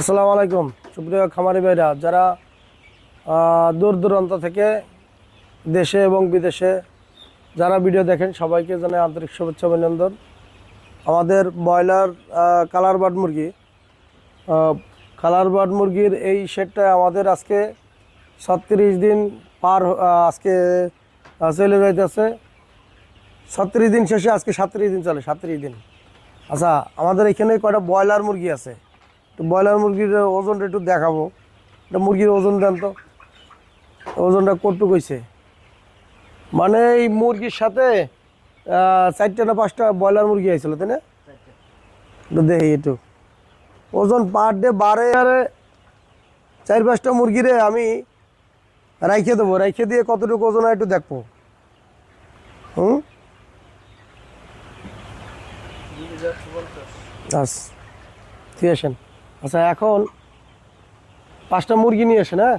আসসালামু আলাইকুম। সুপ্রিয় খামারি ভাইরা, যারা দূর দূরান্ত থেকে দেশে এবং বিদেশে যারা ভিডিও দেখেন, সবাইকে জানাই আন্তরিক শুভেচ্ছা অভিনন্দন। আমাদের ব্রয়লার কালার বার্ড মুরগি কালার বার্ড মুরগির এই শেডটা আমাদের আজকে ছত্রিশ দিন পার আজকে চলে যাইতেছে। ছত্রিশ দিন শেষে আজকে সাতত্রিশ দিন চলে, সাতত্রিশ দিন। আচ্ছা আমাদের এখানে কয়টা ব্রয়লার মুরগি আছে? ব্রয়লার মুরগির ওজনটা একটু দেখাবো। এটা মুরগির ওজন দেন তো। ওজনটা কটুক হয়েছে মানে এই মুরগির সাথে চারটে না পাঁচটা ব্রয়লার মুরগি হয়েছিল তাই না? দেখি একটু। ওজন পার ডে বারে আরে চার পাঁচটা মুরগিরে আমি রাইখে দেবো, রাইখে দিয়ে কতটুকু ওজন হয় একটু দেখব। হুম? আচ্ছা ঠিক আছেন আচ্ছা এখন পাঁচটা মুরগি নিয়ে আসেন না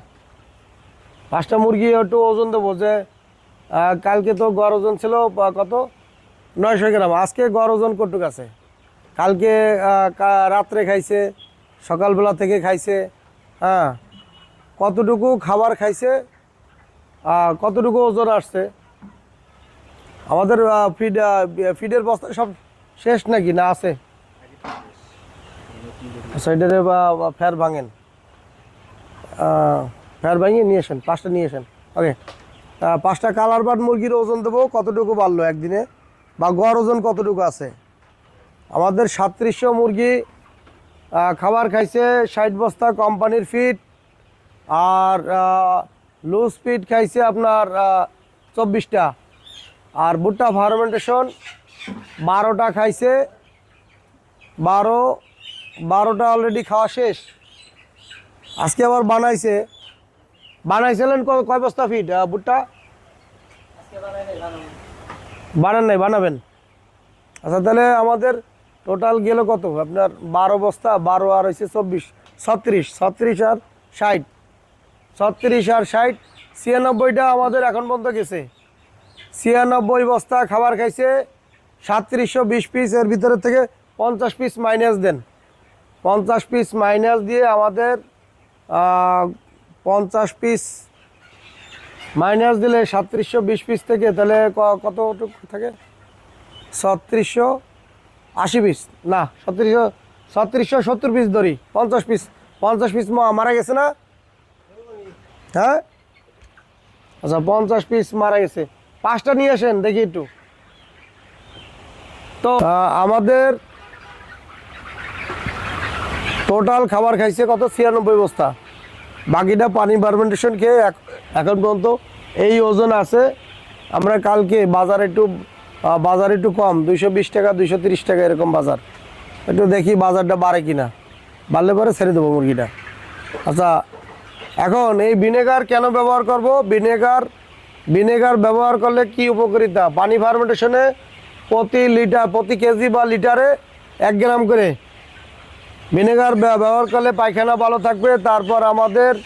পাঁচটা মুরগি একটু ওজন দেবো যে কালকে তো গড় ওজন ছিল কত? নয়শো গ্রাম। আজকে গড় ওজন কটুক আছে? কালকে রাত্রে খাইছে, সকালবেলা থেকে খাইছে হ্যাঁ? কতটুকু খাবার খাইছে কতটুকু ওজন আসছে? আমাদের ফিড ফিডের বস্তা সব শেষ নাকি? না আছে? সাইডে বা ফ্যার ভাঙেন। ফ্যার ভাঙিয়ে নিয়ে আসেন, পাঁচটা নিয়ে আসেন। ওকে পাঁচটা কালার বাট মুরগির ওজন দেবো, কতটুকু বাড়লো একদিনে? বা গড় ওজন কতটুকু আছে? আমাদের সাতত্রিশশো মুরগি খাবার খাইছে ষাট বস্তা কোম্পানির ফিট আর লুজ ফিট খাইছে আপনার চব্বিশটা। আর ভুট্টা ফার্মেন্টেশন বারোটা খাইছে, বারো বারোটা অলরেডি খাওয়া শেষ। আজকে আবার বানাইছে। বানাইছিলেন কয় বস্তা ফিট ভুট্টা? বানান নাই, বানাবেন। আচ্ছা তাহলে আমাদের টোটাল গেল কত? আপনার বারো বস্তা, বারো আর হয়েছে চব্বিশ, ছত্রিশ ছত্রিশ আর ষাট। ছত্রিশ আর ষাট, ছিয়ানব্বইটা আমাদের এখন পর্যন্ত গেছে। ছিয়ানব্বই বস্তা খাবার খাইছে সাতত্রিশশো বিশ পিস এর ভিতরে থেকে পঞ্চাশ পিস মাইনাস দেন। পঞ্চাশ পিস মাইনাস দিয়ে আমাদের পঞ্চাশ পিস মাইনাস দিলে সাতত্রিশশো বিশ পিস থেকে, তাহলে কতটুকু থাকে? ছত্রিশশো আশি পিস না, ছত্রিশশো ছত্রিশশো সত্তর পিস ধরি, পঞ্চাশ পিস পঞ্চাশ পিস মারা গেছে না? হ্যাঁ? আচ্ছা পঞ্চাশ পিস মারা গেছে। পাঁচটা নিয়ে আসেন, দেখি একটু। তো আমাদের টোটাল খাবার খাইছে কত? ছিয়ানব্বই বস্তা। বাকিটা পানি ফার্মেন্টেশন খেয়ে এখন পর্যন্ত এই ওজন আছে। আমরা কালকে বাজার একটু বাজার একটু কম, দুইশো বিশ টাকা, দুইশো তিরিশ টাকা এরকম বাজার। একটু দেখি বাজারটা বাড়ে কিনা। বাড়লে পরে ছেড়ে দেবো মুরগিটা। আচ্ছা এখন এই ভিনেগার কেন ব্যবহার করব? ভিনেগার ভিনেগার ব্যবহার করলে কি উপকারিতা? পানি ফার্মেন্টেশনে প্রতি লিটার প্রতি কেজি বা লিটারে এক গ্রাম করে ভিনেগার ব্যবহার করলে পায়খানা ভালো থাকবে। তারপর আমাদের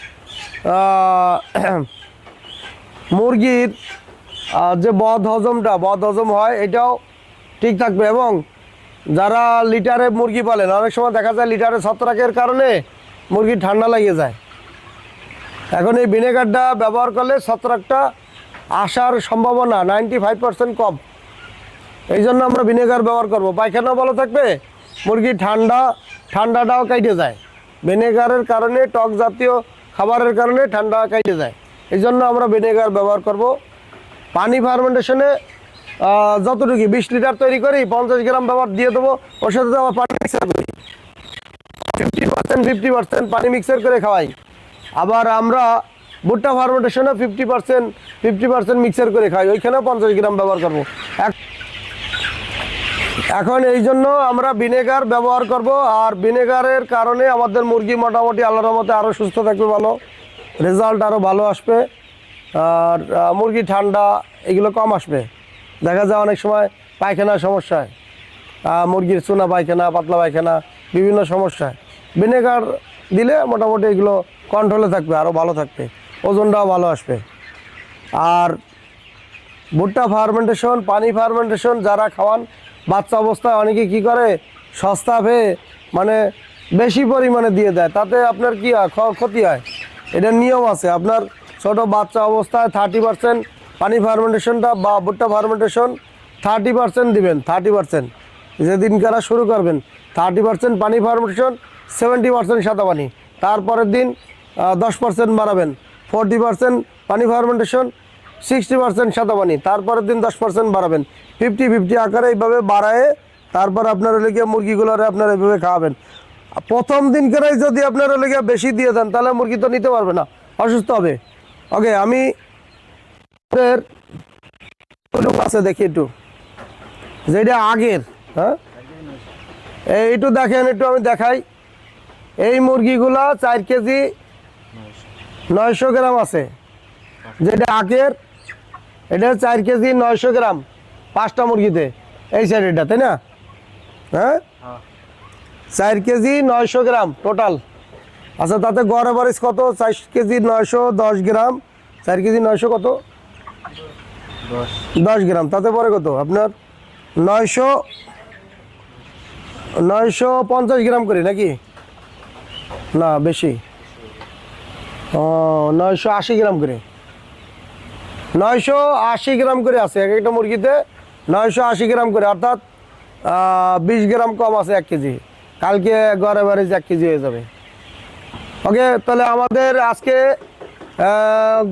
মুরগির যে বদ হজমটা, বদ হজম হয়, এটাও ঠিক থাকবে। এবং যারা লিটারে মুরগি পালেন, অনেক সময় দেখা যায় লিটারে ছত্রাকের কারণে মুরগি ঠান্ডা লেগে যায়। এখন এই ভিনেগারটা ব্যবহার করলে ছত্রাকটা আসার সম্ভাবনা নাইনটি ফাইভ পার্সেন্ট কম। এই জন্য আমরা ভিনেগার ব্যবহার করব। পায়খানাও ভালো থাকবে মুরগি ঠান্ডা, ঠান্ডাটাও কাইটে যায়। ভিনেগারের কারণে, টক জাতীয় খাবারের কারণে ঠান্ডা কাইটে যায়। এই জন্য আমরা ভিনেগার ব্যবহার করব। পানি ফার্মেন্টেশনে যতটুকু বিশ লিটার তৈরি করি, পঞ্চাশ গ্রাম ব্যবহার দিয়ে দেবো। ওর সাথে তো আবার পানি মিক্সার করি। ফিফটি পার্সেন্ট ফিফটি পার্সেন্ট পানি মিক্সার করে খাওয়াই। আবার আমরা ভুট্টা ফার্মেন্টেশনে fifty percent fifty percent mixer করে খাই। ওইখানেও পঞ্চাশ গ্রাম ব্যবহার করব। এক- এখন এই জন্য আমরা ভিনেগার ব্যবহার করব আর ভিনেগারের কারণে আমাদের মুরগি মোটামুটি আল্লাহর মতে আরও সুস্থ থাকবে ভালো। রেজাল্ট আরও ভালো আসবে। আর মুরগি ঠান্ডা এগুলো কম আসবে। দেখা যায় অনেক সময় পায়খানার সমস্যা হয় আহ, মুরগির চুনা পায়খানা পাতলা পায়খানা বিভিন্ন সমস্যায়। ভিনেগার দিলে মোটামুটি এগুলো কন্ট্রোলে থাকবে আরও ভালো থাকবে। ওজনটাও ভালো আসবে। আর ভুট্টা ফার্মেন্টেশন পানি ফার্মেন্টেশন যারা খাওয়ান বাচ্চা অবস্থায় অনেকে কি করে? সস্তা পেয়ে মানে বেশি পরিমাণে দিয়ে দেয়। তাতে আপনার কি হয়? ক্ষতি হয়। এটা নিয়ম আছে। আপনার ছোট বাচ্চা অবস্থায় থার্টি পার্সেন্ট পানি ফার্মেন্টেশনটা বা ভুট্টা ফার্মেন্টেশন থার্টি পার্সেন্ট দিবেন থার্টি পার্সেন্ট যেদিন কারা শুরু করবেন থার্টি পার্সেন্ট পানি ফার্মেন্টেশন সেভেন্টি পার্সেন্ট সাদা পানি। তারপরের দিন দশ পার্সেন্ট বাড়াবেন। ফোরটি পার্সেন্ট পানি ফার্মেন্টেশন সিক্সটি পার্সেন্ট সাদা পানি তারপরের দিন দশ পার্সেন্ট বাড়াবেন। ফিফটি ফিফটি আকারে এইভাবে বাড়ায় তারপর আপনার হলে গিয়ে মুরগিগুলোরে আপনার এইভাবে খাওয়াবেন। প্রথম দিন করেই যদি আপনার হলে গিয়ে বেশি দিয়ে দেন, তাহলে মুরগি তো নিতে পারবে না, অসুস্থ হবে। ওকে, আমি আছে দেখি একটু। যেটা আগের হ্যাঁ? এই একটু দেখেন, একটু আমি দেখাই। এই মুরগিগুলা চার কেজি নয়শো গ্রাম আছে। যেটা আগের এটা চার কেজি নয়শো গ্রাম, পাঁচটা মুরগিতে। এই সাইডেরটা তাই না? হ্যাঁ? চার কেজি নয়শো গ্রাম টোটাল আচ্ছা তাতে গড় এভারেজ কত? চার কেজি নয়শো দশ গ্রাম। চার কেজি নয়শো কত? দশ গ্রাম। তাতে পরে কত? আপনার নয়শো নয়শো পঞ্চাশ গ্রাম করে, নাকি? না, বেশি। ও, নয়শো আশি গ্রাম করে। নয়শো আশি গ্রাম করে আছে, এক একটা মুরগিতে নয়শো আশি গ্রাম করে, অর্থাৎ বিশ গ্রাম কম আছে এক কেজি। কালকে গড় এভারেজ এক কেজি হয়ে যাবে। ওকে, তাহলে আমাদের আজকে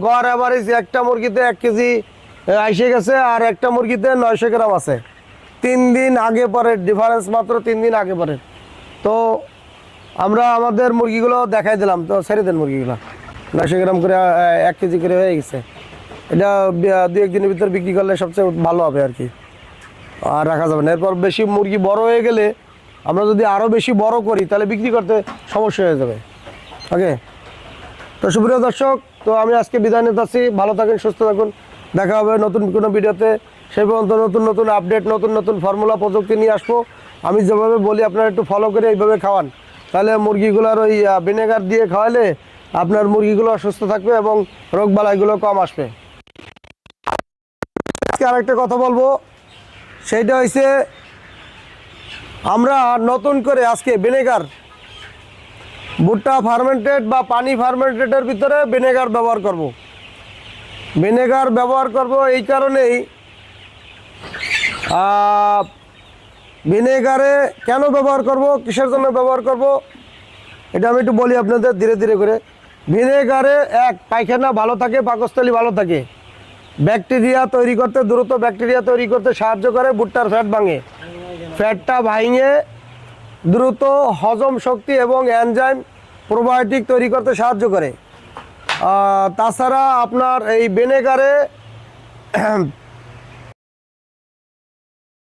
গড় অ্যাভারেজ একটা মুরগিতে এক কেজি আইসে গেছে, আর একটা মুরগিতে নয়শো গ্রাম আছে। তিন দিন আগে পরে ডিফারেন্স মাত্র তিন দিন আগে পরে তো আমরা আমাদের মুরগিগুলো দেখাই দিলাম, তো ছেড়ে দেন মুরগিগুলো। নয়শো গ্রাম করে এক কেজি করে হয়ে গেছে। এটা দু একদিনের ভিতরে বিক্রি করলে সবচেয়ে ভালো হবে আর কি। আর রাখা যাবে না। এরপর বেশি মুরগি বড় হয়ে গেলে আমরা যদি আরও বেশি বড় করি, তাহলে বিক্রি করতে সমস্যা হয়ে যাবে। ওকে? তো সুপ্রিয় দর্শক, তো আমি আজকে বিদায় নিতে ভালো থাকুন, সুস্থ থাকুন। দেখা হবে নতুন কোনো ভিডিওতে। সেই পর্যন্ত নতুন নতুন আপডেট, নতুন নতুন ফর্মুলা প্রযুক্তি নিয়ে আসব। আমি যেভাবে বলি, আপনারা একটু ফলো করে এইভাবে খাওয়ান। তাহলে মুরগিগুলোর ওই ভিনেগার দিয়ে খাওয়ালে আপনার মুরগিগুলো সুস্থ থাকবে এবং রোগবালাইগুলো কম আসবে। আজকে আরেকটা কথা বলব। সেইটা হয়েছে আমরা নতুন করে আজকে ভিনেগার, ভুট্টা ফার্মেন্টেড বা পানি ফার্মেন্টেডের ভিতরে ভিনেগার ব্যবহার করব। ভিনেগার ব্যবহার করব এই কারণেই ভিনেগারে কেন ব্যবহার করব, কিসের জন্য ব্যবহার করব, এটা আমি একটু বলি আপনাদের ধীরে ধীরে করে। ভিনেগারে এক পায়খানা ভালো থাকে, পাকস্থলী ভালো থাকে। ব্যাকটেরিয়া তৈরি করতে, দ্রুত ব্যাকটেরিয়া তৈরি করতে সাহায্য করে, ভুট্টার ফ্যাট ভাঙে। ফ্যাটটা ভাঙে, দ্রুত হজম শক্তি এবং এনজাইম প্রোবায়োটিক তৈরি করতে সাহায্য করে। তাছাড়া আপনার এই ভিনেগারে